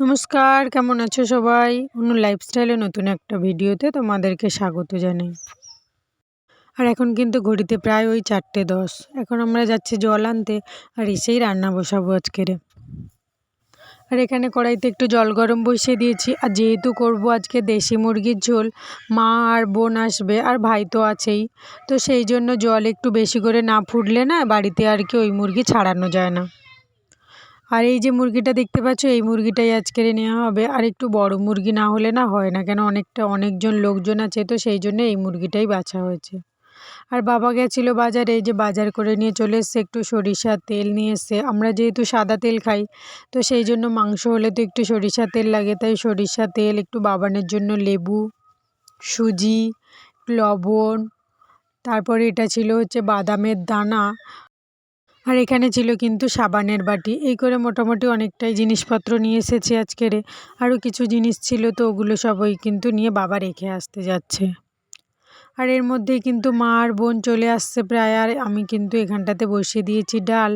নমস্কার, কেমন আছো সবাই? অন্য লাইফস্টাইলে নতুন একটা ভিডিওতে তোমাদেরকে স্বাগত জানাই। আর এখন কিন্তু ঘড়িতে প্রায় ওই চারটে দশ। এখন আমরা যাচ্ছি জল আনতে, আর এসেই রান্না বসাবো আজকের। আর এখানে কড়াইতে একটু জল গরম বসিয়ে দিয়েছি। আর যেহেতু করব আজকে দেশি মুরগির ঝোল, মা আর বোন আসবে, আর ভাই তো আছেই। তো সেই জন্য জল একটু বেশি করে না ফুটলে না বাড়িতে আর কি ওই মুরগি ছাড়ানো যায় না। আর এই যে মুরগিটা দেখতে পাচ্ছ, এই মুরগিটাই আজকের নেওয়া হবে। আর একটু বড় মুরগি না হলে না হয় না, কেন অনেকটা, অনেকজন লোকজন আছে তো সেই জন্য এই মুরগিটাই বাছা হয়েছে। আর বাবা গেছিল বাজারে, এই যে বাজার করে নিয়ে চলে এসছে, একটু সরিষার তেল নিয়ে এসছে। আমরা যেহেতু সাদা তেল খাই, তো সেই জন্য মাংস হলে তো একটু সরিষার তেল লাগে। তাই সরিষা তেল, একটু বাবানের জন্য লেবু, সুজি, লবণ, তারপরে এটা ছিল হচ্ছে বাদামের দানা। আর এখানে ছিল কিন্তু সাবানের বাটি। এই করে মোটামুটি অনেকটাই জিনিসপত্র নিয়ে এসেছে আজকেরে আরও কিছু জিনিস ছিল তো ওগুলো সব ওই কিন্তু নিয়ে বাবা রেখে আসতে যাচ্ছে। আর এর মধ্যেই কিন্তু মা আর বোন চলে আসছে প্রায়। আর আমি কিন্তু এখানটাতে বসিয়ে দিয়েছি ডাল।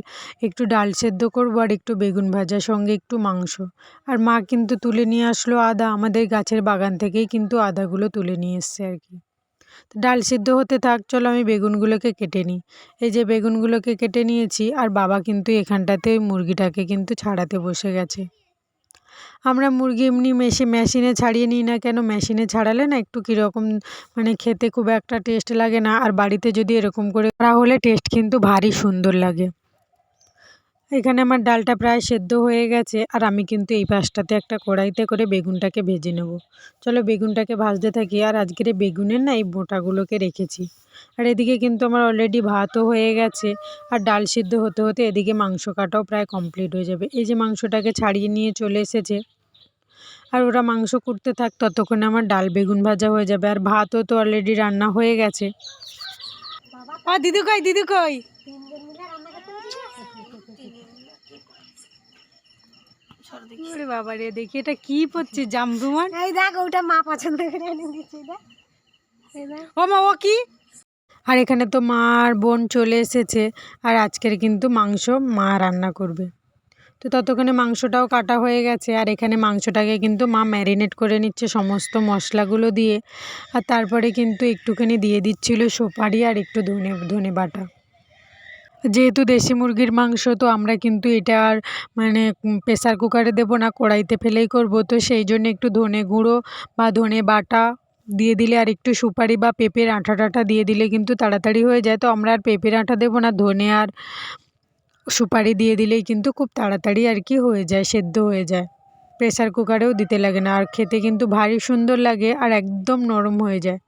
একটু ডাল সেদ্ধ করব আর একটু বেগুন ভাজার সঙ্গে একটু মাংস। আর মা কিন্তু তুলে নিয়ে আসলো আদা। আমাদের গাছের বাগান থেকেই কিন্তু আদাগুলো তুলে নিয়ে এসছে আর কি। ডাল সিদ্ধ হতে থাক, চলো আমি বেগুনগুলোকে কেটে নিই। এই যে বেগুনগুলোকে কেটে নিয়েছি, আর বাবা কিন্তু এখানটাতে মুরগিটাকে কিন্তু ছাড়াতে বসে গেছে। আমরা মুরগি এমনি মেশি, মেশিনে ছাড়িয়ে নিই না কেন? মেশিনে ছাড়ালে না একটু কীরকম মানে খেতে খুব একটা টেস্ট লাগে না। আর বাড়িতে যদি এরকম করে করা হলে টেস্ট কিন্তু ভারী সুন্দর লাগে। এখানে আমার ডালটা প্রায় সেদ্ধ হয়ে গেছে আর আমি কিন্তু এই পাশটাতে একটা কড়াইতে করে বেগুনটাকে ভেজে নেব। চলো বেগুনটাকে ভাজতে থাকি আর আজকের বেগুনের না এই বোটাগুলোকে রেখেছি। আর এদিকে কিন্তু আমার অলরেডি ভাতও হয়ে গেছে আর ডাল সিদ্ধ হতে হতে এদিকে মাংস কাটাও প্রায় কমপ্লিট হয়ে যাবে। এই যে মাংসটাকে ছাড়িয়ে নিয়ে চলে এসেছে। আর ওরা মাংস করতে থাক ততক্ষণে আমার ডাল বেগুন ভাজা হয়ে যাবে আর ভাতও তো অলরেডি রান্না হয়ে গেছে। দিদি কই দিদি কই? ওরে বাবা রে দেখি এটা কি পড়ছে এই দেখ ওটা মা পছন্দ করে এনে দিচ্ছে দেখ। এই দেখ। ও মা ও কি? আর এখানে তো মা আর বোন চলে এসেছে আর আজকের কিন্তু মাংস মা রান্না করবে। তো ততক্ষণে মাংসটাও কাটা হয়ে গেছে আর এখানে মাংসটাকে কিন্তু মা ম্যারিনেট করে নিচ্ছে সমস্ত মশলাগুলো দিয়ে আর তারপরে কিন্তু একটুখানি দিয়ে দিচ্ছিল সুপারি আর একটু ধনে ধনে বাটা। যেহেতু দেশি মুরগির মাংস, তো আমরা কিন্তু এটা আর মানে প্রেসার কুকারে দেবো না, কড়াইতে ফেলেই করব। তো সেই জন্য একটু ধনে গুঁড়ো বা ধনে বাটা দিয়ে দিলে আর একটু সুপারি বা পেঁপের আঠা টাটা দিয়ে দিলে কিন্তু তাড়াতাড়ি হয়ে যায়। তো আমরা আর পেঁপের আঠা দেবো না, ধনে আর সুপারি দিয়ে দিলেই কিন্তু খুব তাড়াতাড়ি আর কি হয়ে যায়, সেদ্ধ হয়ে যায়। প্রেসার কুকারেও দিতে লাগে না, আর খেতে কিন্তু ভারী সুন্দর লাগে আর একদম নরম হয়ে যায়।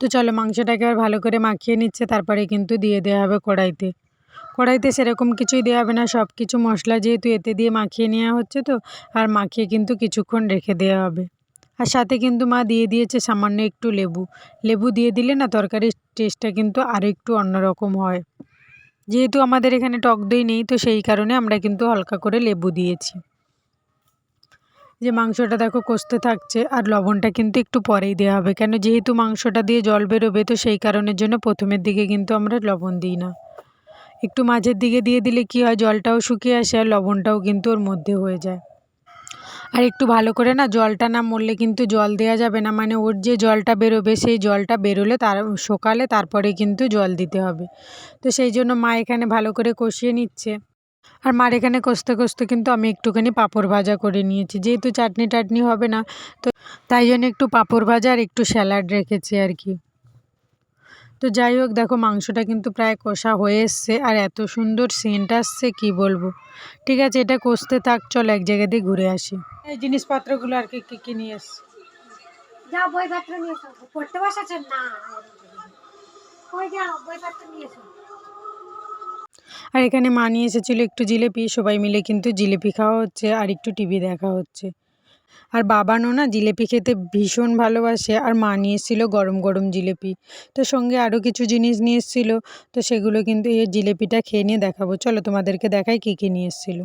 তো চলো মাংসটাকে আর ভালো করে মাখিয়ে নিচ্ছে, তারপরে কিন্তু দিয়ে দেওয়া হবে কড়াইতে। কড়াইতে সেরকম কিছুই দেওয়া হবে না সব কিছু মশলা যেহেতু এতে দিয়ে মাখিয়ে নেওয়া হচ্ছে তো, আর মাখিয়ে কিন্তু কিছুক্ষণ রেখে দেওয়া হবে। আর সাথে কিন্তু মা দিয়ে দিয়েছে সামান্য একটু লেবু। লেবু দিয়ে দিলে না তরকারির টেস্টটা কিন্তু আরও একটু অন্যরকম হয়। যেহেতু আমাদের এখানে টক দই নেই তো সেই কারণে আমরা কিন্তু হালকা করে লেবু দিয়েছি। যে মাংসটা দেখো কষতে থাকছে আর লবণটা কিন্তু একটু পরেই দেওয়া হবে। কেন যেহেতু মাংসটা দিয়ে জল বেরোবে, তো সেই কারণের জন্য প্রথমের দিকে কিন্তু আমরা লবণ দিই না। একটু মাঝের দিকে দিয়ে দিলে কি হয়, জলটাও শুকিয়ে আসে আর লবণটাও কিন্তু ওর মধ্যে হয়ে যায়। আর একটু ভালো করে না জলটা না মরলে কিন্তু জল দেওয়া যাবে না মানে ওর যে জলটা বেরোবে, সেই জলটা বেরোলে তার সকালে তারপরে কিন্তু জল দিতে হবে। তো সেই জন্য মা এখানে ভালো করে কষিয়ে নিচ্ছে। আর মার এখানে কষতে কষতে কিন্তু আমি একটুখানি পাঁপড় ভাজা করে নিয়েছি। যেহেতু চাটনি টাটনি হবে না, তো তাই জন্য একটু পাঁপড় ভাজা আর একটু স্যালাড রেখেছি আর কি। তো যাই হোক, দেখো মাংসটা কিন্তু প্রায় কষা হয়ে এসছে আর এত সুন্দর সেন্ট আসছে, কি বলব। ঠিক আছে, এটা কষতে থাক, চল এক জায়গা দিয়ে ঘুরে আসি। এই জিনিসপত্রগুলো আর কি, কী কী নিয়ে এসছি যাও, বইপত্র নিয়ে এসো। পড়তে বসেছেন? না যাও, বইপত্র নিয়ে এসো। আর এখানে মা নিয়ে এসেছিল একটু জিলেপি, সবাই মিলে কিন্তু জিলেপি খাওয়া হচ্ছে আর একটু টিভি দেখা হচ্ছে। আর বাবানও না জিলেপি খেতে ভীষণ ভালোবাসে আর মা নিয়ে এসেছিল গরম গরম জিলেপি। তো সঙ্গে আরও কিছু জিনিস নিয়ে এসেছিল, তো সেগুলো কিন্তু এই জিলেপিটা খেয়ে নিয়ে দেখাবো। চলো তোমাদেরকে দেখাই কী কী নিয়ে এসেছিল।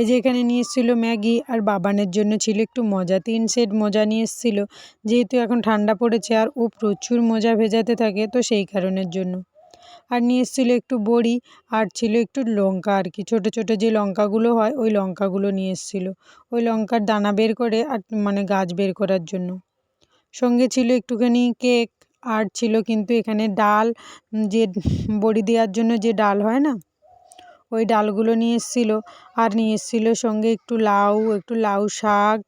এই যে এখানে নিয়ে এসেছিল ম্যাগি আর বাবানের জন্য ছিল একটু মজা, তিন সেট মোজা নিয়ে এসেছিল। যেহেতু এখন ঠান্ডা পড়েছে আর ও প্রচুর মোজা ভেজাতে থাকে, তো সেই কারণের জন্য। আর নিয়ে এসেছিল একটু বড়ি আর ছিল একটু লঙ্কা আর কি। ছোটো ছোটো যে লঙ্কাগুলো হয়, ওই লঙ্কাগুলো নিয়ে এসেছিল। ওই লঙ্কার দানা বের করে আর মানে গাছ বের করার জন্য। সঙ্গে ছিল একটুখানি কেক আর ছিল কিন্তু এখানে ডাল। যে বড়ি দেওয়ার জন্য যে ডাল হয় না, ওই ডালগুলো নিয়ে এসেছিল। আর নিয়ে এসেছিল সঙ্গে একটু লাউ একটু লাউ শাক।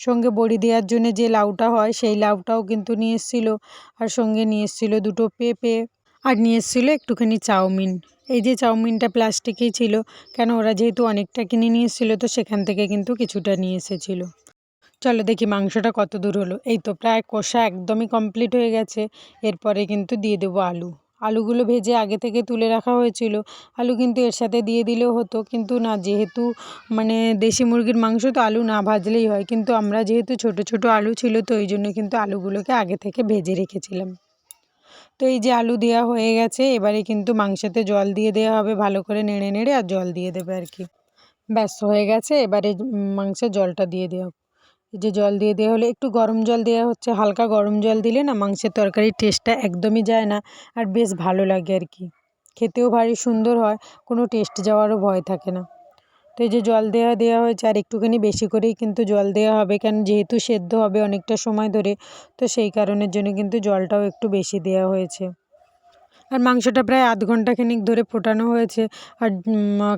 সঙ্গে বড়ি দেওয়ার জন্য যে লাউটা হয়, সেই লাউটাও কিন্তু নিয়ে এসেছিল। আর সঙ্গে নিয়ে এসেছিল দুটো পেঁপে। আর নিয়ে এসেছিল একটুখানি চাউমিন। এই যে চাউমিনটা প্লাস্টিকেই ছিল, কেন ওরা যেহেতু অনেকটা কিনে নিয়ে এসেছিল, তো সেখান থেকে কিন্তু কিছুটা নিয়ে এসেছিল। চলো দেখি মাংসটা কত দূর হলো। এই তো প্রায় কষা একদমই কমপ্লিট হয়ে গেছে। এরপরে কিন্তু দিয়ে দেবো আলু। আলুগুলো ভেজে আগে থেকে তুলে রাখা হয়েছিল। আলু কিন্তু এর সাথে দিয়ে দিলেও হতো। কিন্তু না, যেহেতু মানে দেশি মুরগির মাংস, তো আলু না ভাজলেই হয়। কিন্তু আমরা যেহেতু ছোটো ছোটো আলু ছিল, তো ওই জন্য কিন্তু আলুগুলোকে আগে থেকে ভেজে রেখেছিলাম। তো এই যে আলু দেওয়া হয়ে গেছে, এবারে কিন্তু মাংসতে জল দিয়ে দেওয়া হবে, ভালো করে নেড়ে নেড়ে আর জল দিয়ে দেবে আর কি। ব্যাস, হয়ে গেছে, এবারে মাংসের জলটা দিয়ে দেওয়া এই যে জল দিয়ে দেওয়া হলে, একটু গরম জল দেওয়া হচ্ছে, হালকা গরম জল দিলে না মাংসের তরকারির টেস্টটা একদমই যায় না আর বেশ ভালো লাগে আর কি। খেতেও ভারী সুন্দর হয়, কোনো টেস্ট যাওয়ারও ভয় থাকে না। তো এই যে জল দেওয়া দেওয়া হয়েছে আর একটুখানি বেশি করেই কিন্তু জল দেওয়া হবে কেন? যেহেতু সেদ্ধ হবে অনেকটা সময় ধরে, তো সেই কারণের জন্য কিন্তু জলটাও একটু বেশি দেওয়া হয়েছে। আর মাংসটা প্রায় আধ ঘণ্টা খানিক ধরে ফোটানো হয়েছে। আর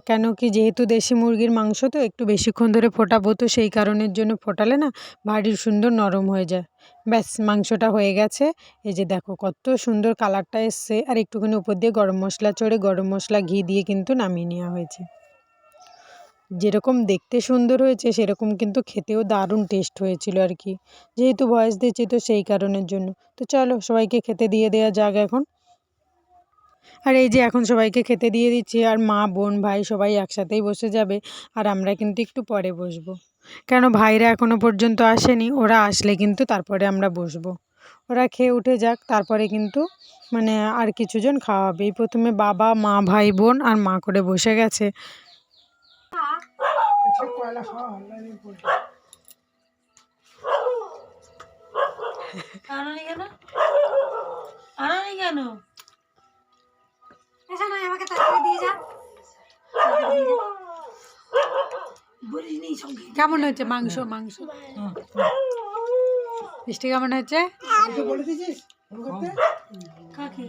কেন কি যেহেতু দেশি মুরগির মাংস, তো একটু বেশিক্ষণ ধরে ফোটাবো, তো সেই কারণের জন্য ফোটালে না ভারী সুন্দর নরম হয়ে যায়। ব্যাস, মাংসটা হয়ে গেছে। এই যে দেখো কত সুন্দর কালারটা এসছে। আর একটুখানি উপর দিয়ে গরম মশলা, চড়ে গরম মশলা, ঘি দিয়ে কিন্তু নামিয়ে নেওয়া হয়েছে। যেরকম দেখতে সুন্দর হয়েছে, সেরকম কিন্তু খেতেও দারুণ টেস্ট হয়েছিল আর কি। যেহেতু বয়স দিচ্ছি তো সেই কারণের জন্য। তো চলো সবাইকে খেতে দিয়ে দেওয়া যাক এখন। আর এই যে এখন সবাইকে খেতে দিয়ে দিচ্ছি আর মা, বোন, ভাই সবাই একসাথেই বসে যাবে আর আমরা কিন্তু একটু পরে বসবো। কেন ভাইরা এখনও পর্যন্ত আসেনি, ওরা আসলে কিন্তু তারপরে আমরা বসবো। ওরা খেয়ে উঠে যাক, তারপরে কিন্তু মানে আর কিছুজন খাওয়া হবে। প্রথমে বাবা, মা, ভাই, বোন আর মা করে বসে গেছে। আনানি কেন? আনানি কেন? এসো না আমাকে দিয়ে যা। কেমন হয়েছে মাংস মাংস? মিষ্টি কেমন হয়েছে? কাকে?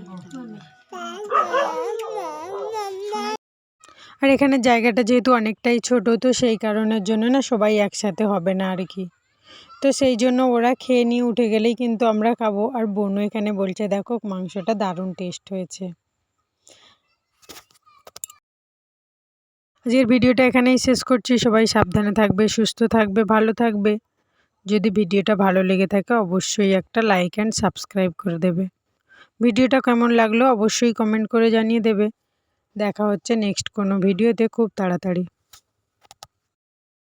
আর এখানে জায়গাটা যেহেতু অনেকটাই ছোট, তো সেই কারণের জন্য না সবাই একসাথে হবে না আর কি। তো সেই জন্য ওরা খেয়ে নিয়ে উঠে গেলেই কিন্তু আমরা খাব। আর বোনও এখানে বলছে, দেখো, মাংসটা দারুণ টেস্ট হয়েছে। আজকের ভিডিওটা এখানেই শেষ করছি। সবাই সাবধানে থাকবে, সুস্থ থাকবে, ভালো থাকবে। যদি ভিডিওটা ভালো লেগে থাকে, অবশ্যই একটা লাইক অ্যান্ড সাবস্ক্রাইব করে দেবে। ভিডিওটা কেমন লাগল, অবশ্যই কমেন্ট করে জানিয়ে দেবে। দেখা হচ্ছে নেক্সট কোনো ভিডিওতে খুব তাড়াতাড়ি।